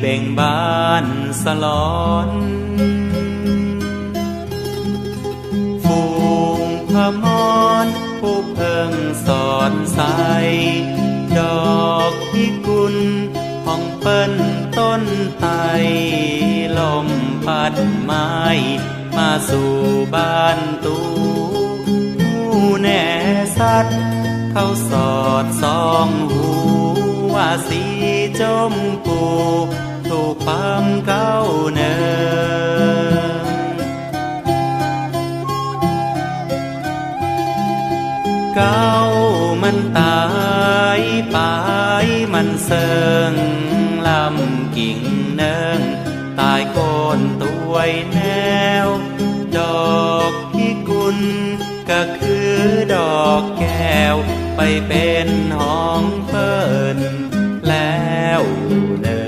เบ่งบานสลอนฝูงพมรผู้เพิ่งสอนใส ดอกพิกุลห้องเปิ้นต้นไตลมพัดไม้มาสู่บ้านตูผู้แน่สัตว์เข้าสอดสองหูว่าสีจมพู ความเก้าเนินเก้ามันตายไปมันเสิงลำกิ่งเนิงตายโคนตัวแนว ดอกพิกุลก็คือดอกแก้ว ไปเป็นห้องเปินแล้วเนิน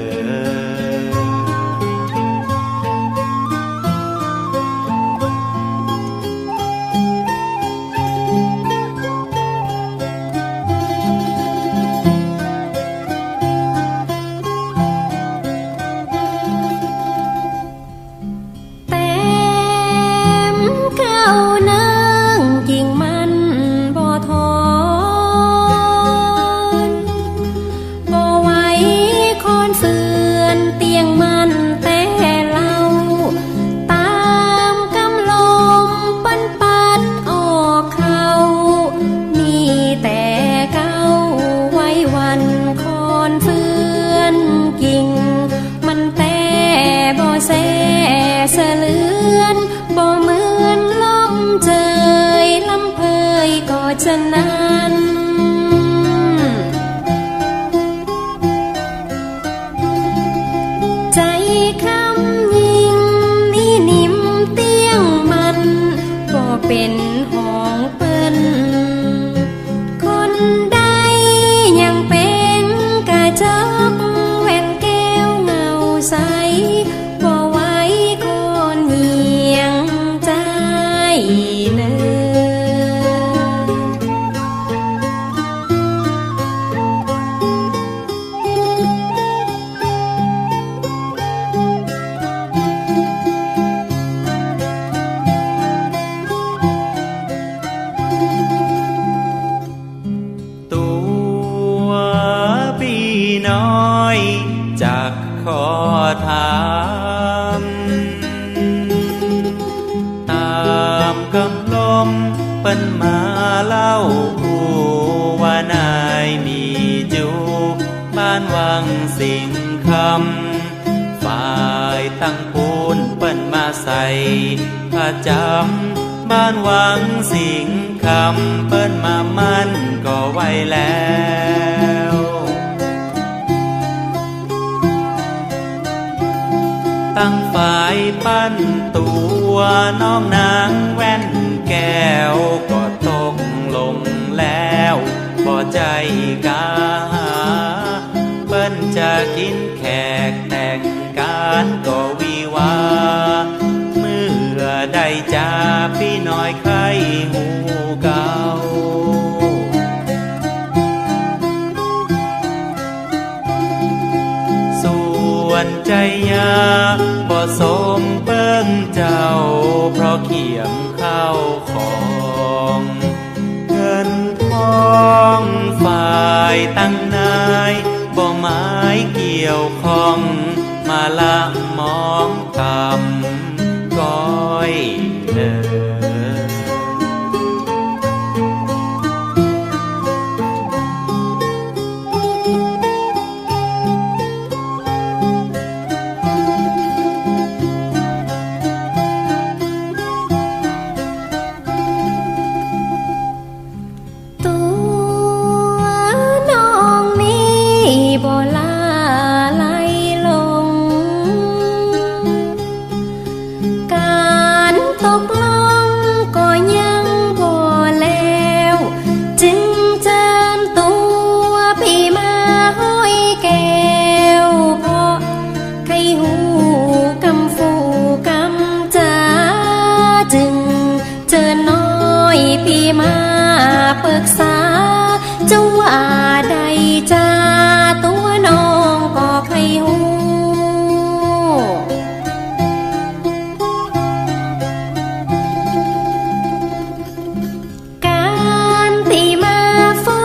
เป็นห้องเปิ้นคนใดยังเป็นกระจกแว่นแก้วเงาใส งสิ่งคำฝ่ายตั้งพูนเปิ้นมาใส่ผ้าจำบ้านวังสิ่งคำเปิ้นมามันก็ไว้แล้วตั้งฝ่ายปั้นตัวน้องนางแว่นแก้วก็ตกลงแล้วบ่ใจกา จะกินแขกแต่งการก็วิวา เมื่อได้จาพี่น้อยใครหูเก่าส่วนใจยาบ่สมเปิ้งเจ้า เพราะเขียมเข้าของเงินทองฝ่ายตั้งนายบ่มา กี่ยวข้องมาละมองตาม ปรึกษาเจ้าว่าใดจ้าตัวน้องก็ใครหูการตีมาฟู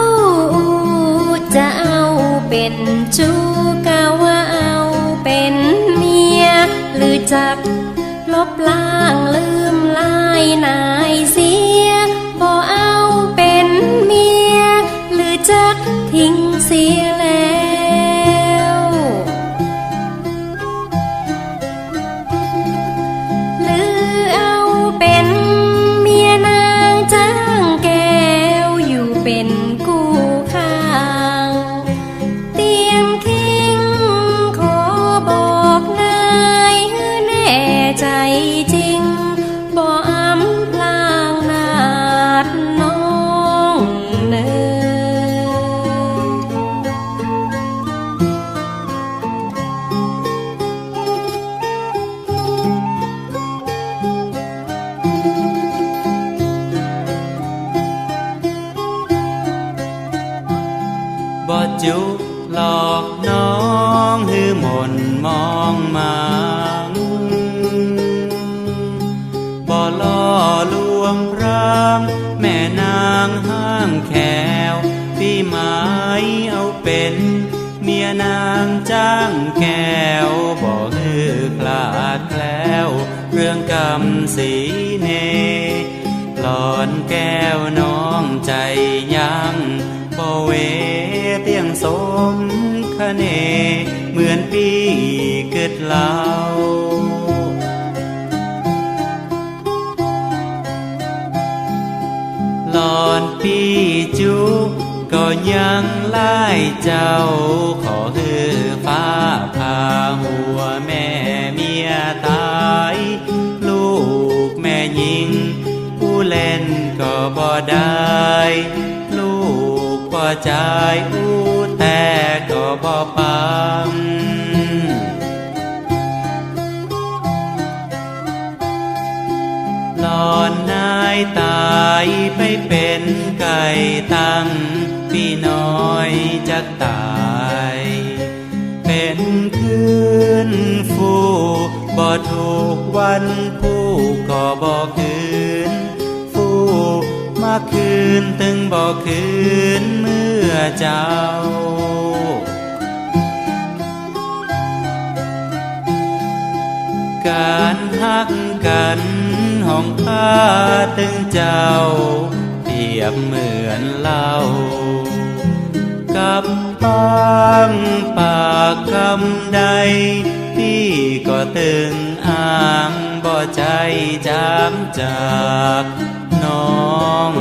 จะเอาเป็นจูกาว่าเอาเป็นเมีย หรือจักลบล้างลืมลายนายเสีย นมองมังบ่ล่อลวงพรางแม่นางห้างแขวที่หมายเอาเป็น เมียนางจ้างแก้วบ่ฮือคลาดแคล้วเรื่องกรรมสีเนหลอนแก้วน้องใจยังบ่เวเตียงสมคเน อนปีเกิดเล่าหลอนปีจุก็ยังไล่เจ้า ขอฮือฟ้าพาหัวแม่เมียตาย ลูกแม่ยิง ผู้เล่นก็บ่ได้ ลูกบ่ใจอู้แต่ก็บ่ปั ไปเป็นไก่ตั้งพี่น้อยจะตาย เป็นคืนฟูบ่ถูกวันผู้ก็บ่คืน ฟูมาคืนตึงบ่คืนเมื่อเจ้าการฮักกัน ห้องข้าตึงเจ้า เปรียบเหมือนเหล้ากับปังปากคำใด พี่ก็ตึงอ้างบ่ใจจามจากน้อง